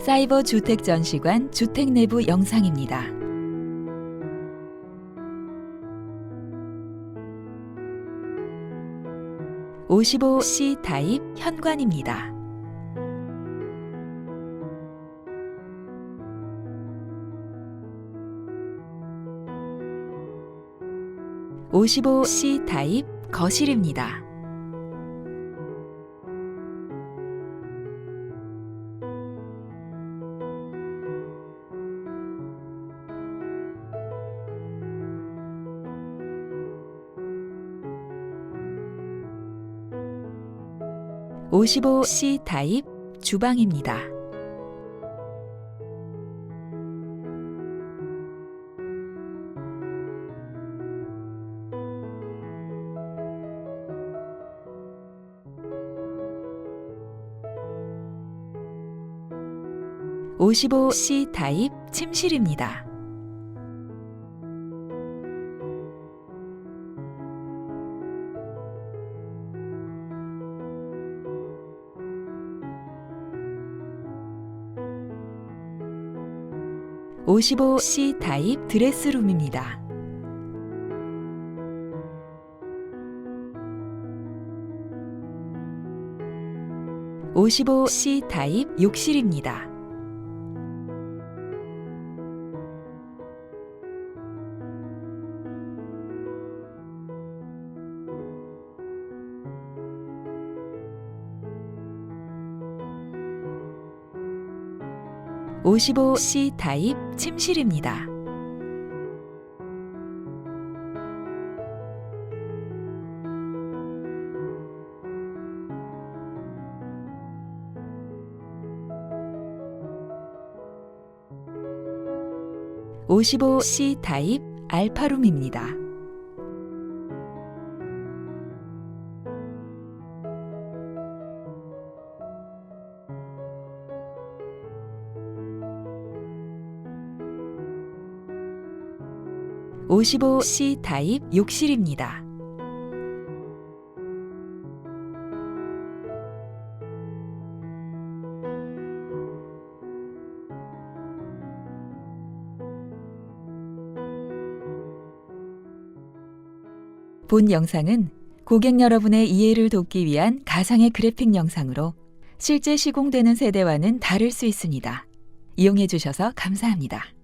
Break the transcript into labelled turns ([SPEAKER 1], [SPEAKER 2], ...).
[SPEAKER 1] 사이버 주택 전시관 주택 내부 영상입니다. 55C 타입 현관입니다. 55C 타입 거실입니다. 55C 타입 주방입니다. 55C 타입 침실입니다. 55C 타입 드레스룸입니다. 55C 타입 욕실입니다. 55C 타입 침실입니다. (55C) 타입 알파룸입니다. 55C 타입 욕실입니다. '본 영상은 고객 여러분의 이해를 돕기 위한 가상의 그래픽 영상으로 실제 시공되는 세대와는 다를 수 있습니다. 이용해 주셔서 감사합니다.